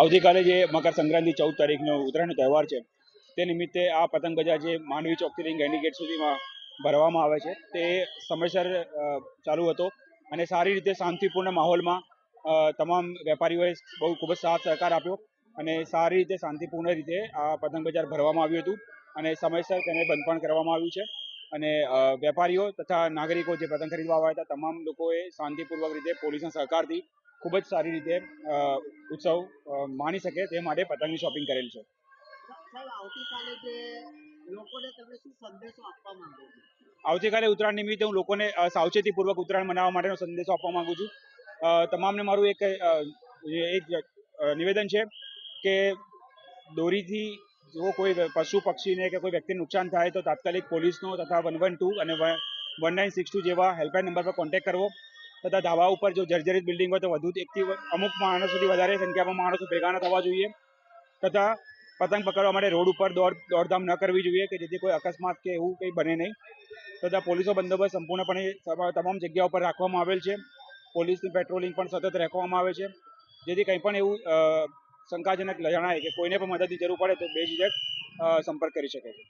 આવતીકાલે જે મકર સંક્રાંતિ ચૌદ તારીખનો ઉત્તરાયણનો તહેવાર છે, તે નિમિત્તે આ પતંગ બજાર જે માંડવી ચોકથી લઈને ગેંડી ગેટ સુધીમાં ભરવામાં આવે છે, તે સમયસર ચાલુ હતો અને સારી રીતે શાંતિપૂર્ણ માહોલમાં તમામ વેપારીઓએ બહુ ખૂબ જ સાથ સહકાર આપ્યો અને સારી રીતે શાંતિપૂર્ણ રીતે આ પતંગ બજાર ભરવામાં આવ્યું હતું અને સમયસર તેને બંધ પણ કરવામાં આવ્યું છે અને વેપારીઓ તથા નાગરિકો જે પતંગ ખરીદવા આવ્યા હતા, તમામ લોકોએ શાંતિપૂર્વક રીતે પોલીસના સહકારથી ખૂબ જ સારી રીતે ઉત્સવ માણી શકે તે માટે પતંગની શોપિંગ કરેલ છે. આવતીકાલે ઉત્તરાયણ નિમિત્તે હું લોકોને સાવચેતીપૂર્વક ઉત્તરાયણ મનાવવા માટેનો સંદેશો આપવા માંગુ છું. તમામને મારું એક એક નિવેદન છે કે દોરીથી જો કોઈ પશુ પક્ષીને કે કોઈ વ્યક્તિને નુકસાન થાય તો તાત્કાલિક પોલીસનો તથા વન વન ટુ અને વન નાઇન સિક્સ ટુ જેવા હેલ્પલાઇન નંબર પર કોન્ટેક્ટ કરવો. તથા ધાબા ઉપર જો જર્જરિત બિલ્ડિંગ હોય તો વધુ એકથી અમુક અમુક માણસોથી વધારે સંખ્યામાં માણસો ભેગા ન થવા જોઈએ. તથા પતંગ પકડવા માટે રોડ ઉપર દોડ દોડધામ ન કરવી જોઈએ કે જેથી કોઈ અકસ્માત કે એવું કંઈ બને નહીં. તથા પોલીસો બંદોબસ્ત સંપૂર્ણપણે તમામ જગ્યા ઉપર રાખવામાં આવેલ છે. પોલીસની પેટ્રોલિંગ પણ સતત રાખવામાં આવે છે. જેથી કંઈ પણ એવું શંકાજનક જણાય કે કોઈને પણ મદદની જરૂર પડે તો અ, સંપર્ક કરી શકે છે.